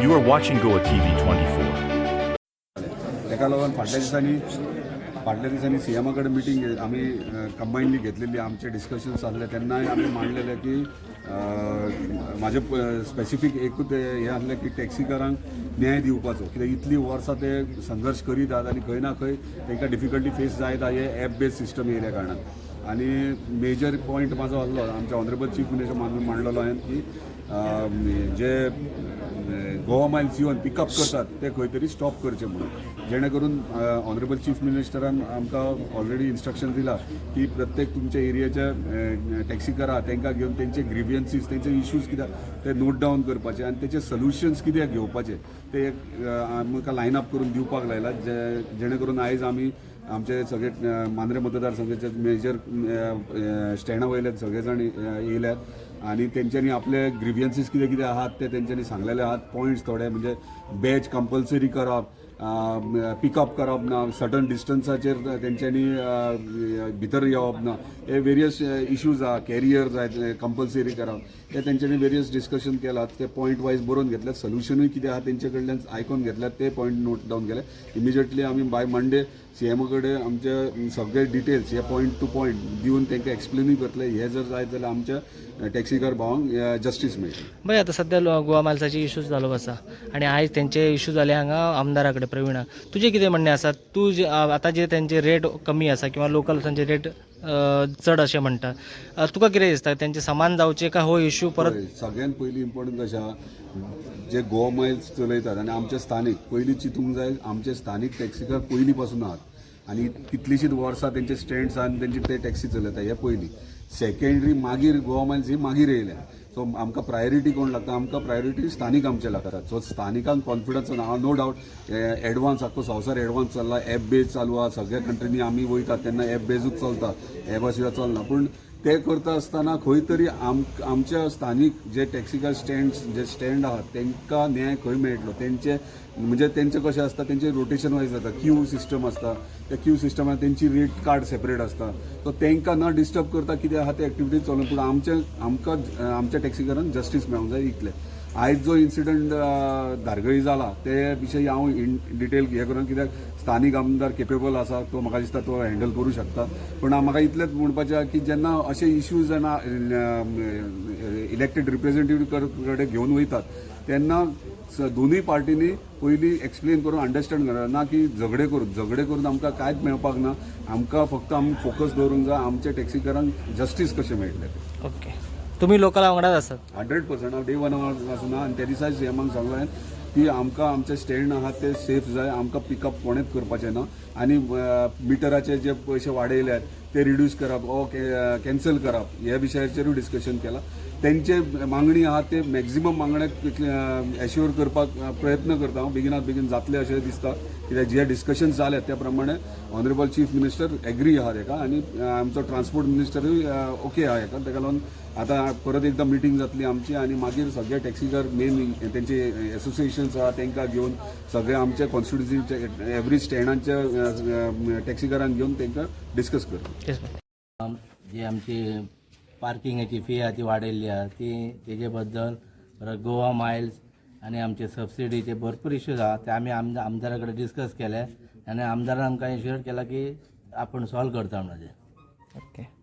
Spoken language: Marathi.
You are watching Goa TV 24. तेका लागून फाटल्या दिसांनी फाटल्या दिसांनी सी एमा कडेन मिटींग आमी कंबायनली घेतलेली आमचे डिस्कशन जाल्ले तेन्नाय आमी मांडलेले की म्हाजे स्पेसिफीक एकूच हें आसलें की टॅक्सीकारांक न्याय दिवपाचो. कित्याक इतलीं वर्सां ते संघर्श करीत आहात आनी खंय ना खंय तांकां डिफिकल्टी फेस जायत आहा हे एप बेस्ड सिस्टम येयल्या कारणान आनी मेजर पॉयंट म्हाजो आसलो आमच्या ऑनरेबल चीफ मिनिस्टर मानून मांडलेलो हांवें की जे गोवा मायल्स येवन पिकअप करतात ते खंय तरी स्टॉप करचे म्हणून. जेणे करून ऑनरेबल चीफ मिनिस्टरान आमकां ऑलरेडी इन्स्ट्रक्शन दिला की प्रत्येक तुमच्या एरियाचे टॅक्सीकारा तांकां घेवन तेंचे ग्रिवियन्सीस तेंचे इश्यूज कित्याक ते नोट डावन करपाचे आनी तेचे सोल्युशन्स कित्याक घेवपाचे ते एक आमकां लायन अप करून दिवपाक लायला जे जेणे करून आयज आमी आमचे सगळे मांद्रे मतदारसंघाचे मेजर स्टँडा वयल्यात सगळे जाण येयल्यात आनी तेंच्यांनी आपले ग्रिवियन्सीस कितें कितें आहात ते तेंच्यांनी सांगलेले आहात. पॉयंट्स थोडे म्हणजे बॅच कंपल्सरी करप पिकअप करप ना सर्टन डिस्टन्साचेर तेंच्यांनी भितर येवप ना हे वेरियस इश्यूज आहा कॅरियर जाय कंपल्सरी करप हे तेंच्यांनी वेरियस डिस्कशन केलात ते पॉयंट वायज बरोवन घेतल्यात सोल्युशनूय कितें आहा तेंचे कडल्यान आयकून घेतल्यात ते पॉयंट नोट डावन केले. इमिजिएटली आमी बाय मंडे सी एमा कडेन आमचे सगळे डिटेल्स हे पॉयंट टू पॉयंट दिवन तांकां एक्सप्लेनूय करतले. हे जर जाय जाल्यार आमच्या टॅक्सीकार भावांक जस्टीस मेळटली बघ आता सध्या गोवा मालसाचे इश्यूज चालू आसा आणि आयज तेंचे इश्यू जाले हांगा आमदारा कडेन प्रवीणा तुजें कितें म्हणणें आसा तूं जे आता आतां जे तेंचे रेट कमी आसा किंवा लोकल्सांचे रेट चड अशें म्हणतात तुका कितें दिसता त्यांचे समान जावचे काय हो इश्यू परत? सगळ्यात पयलीं इम्पॉर्टंट कशें आहा जे गोवा मायल्स चलयतात आनी आमचे स्थानीक पयलीं चिंतूंक जाय आमचे स्थानीक टॅक्सीकार पयलीं पासून आहात. आनी कितलींशींच वर्सां तेंचे स्टँड्स आहा तेंची ते टॅक्सी चलयता हे पयलीं सेकेंडरी मागीर गोवा मायल्स ही मागीर येयल्या सो आमकां प्रायोरिटी कोण लागता? आमकां प्रायोरिटी स्थानीक आमचे लागतात. सो स्थानिकांक कॉन्फिडन्स हांव नो डावट एडवान्स आख्खो संवसार एडवान्स चल्ला. एप बेज चालू आहा सगळ्या कंट्रीनी आमी वयतात तेन्ना एप बेजूच चलता. एपा शिवाय चलना. पूण ते करता आसतना खंय तरी आम आमच्या स्थानीक जे टॅक्सिकल स्टँड जे स्टँड आहात तांकां न्याय खंय मेळटलो? तेंचे म्हणजे तेंचे कशें आसता तेंचे रोटेशन वायज जाता. क्यू सिस्टम आसता त्या क्यू सिस्टमान तेंची रेट कार्ड सेपरेट आसता सो तेंकां न डिस्टर्ब करता कितें आहा ते एक्टिविटीज चलून पूण आमचे आमकां आमच्या टॅक्सीकारांक जस्टीस मेळोंक जाय इतलें आयज जो इन्सिडंट धारगळी जाला ते विशयी हांव इन डिटेल हे करून कित्याक स्थानीक आमदार केपेबल आसा तो म्हाका दिसता तो हँडल करूं शकता. पूण म्हाका इतलेंच म्हणपाचें आहा की जेन्ना अशे इश्यूज जेन्ना इलेक्टेड रिप्रेझेंटेटिव्ह कडेन घेवन वयतात तेन्ना स- दोनूय पार्टीनी पयलीं एक्सप्लेन करून अंडरस्टँड करता ना की झगडे करून झगडे करून आमकां कांयच मेळपाक ना. आमकां फक्त आमी फोकस दवरूंक जाय आमच्या टॅक्सीकारांक जस्टीस कशें मेळटलें तें. ओके तुम्ही लोकला वांगडाच आसात. हंड्रेड पर्संट हांव डे वनपासून आनी त्या दिसा सीएमाक सांगलें की आमकां आमचे स्टँड आहात ते सेफ जाय आमकां पिकअप कोणेच करपाचें ना. आनी मिटराचे जे पयशे वाडयल्यात ते रिड्यूस करप ओ कॅन्सल करप. ह्या विशयाचेरूय डिस्कशन केलां. तेंचे मागणी आहा ते मॅक्झिमम मागण्या एश्युअर करपाक प्रयत्न करता. हांव बेगिनात बेगीन जातले अशें दिसता कित्याक जे डिस्कशन जाले त्या प्रमाणे ऑनरेबल चीफ मिनिस्टर एग्री आहा तेका आनी आमचो ट्रान्सपोर्ट मिनिस्टरूय ओके आहा हेका तेका लागून आतां परत एकदां मिटींग जातली आमची आनी मागीर सगळे टॅक्सीकार मेन तेंचे एसोसिएशन्स आहा तांकां घेवन सगळे आमचे कॉन्स्टिट्युन्सीचे एवरी स्टँडांच्या टॅक्सीकारांक घेवन तांकां डिस्कस करता. आम- जी आमची पार्किंगाची फी आहा ती वाडयल्ली आहा. ती तेजे बद्दल परत गोवा मायल्स आनी आमचे सबसिडीचे भरपूर इश्यूज आहा ते आमी आमदार आमदारा कडेन डिस्कस केले. आनी आमदारान आमकां इश्युअर केला की आपण सॉल्व करता म्हणून ओके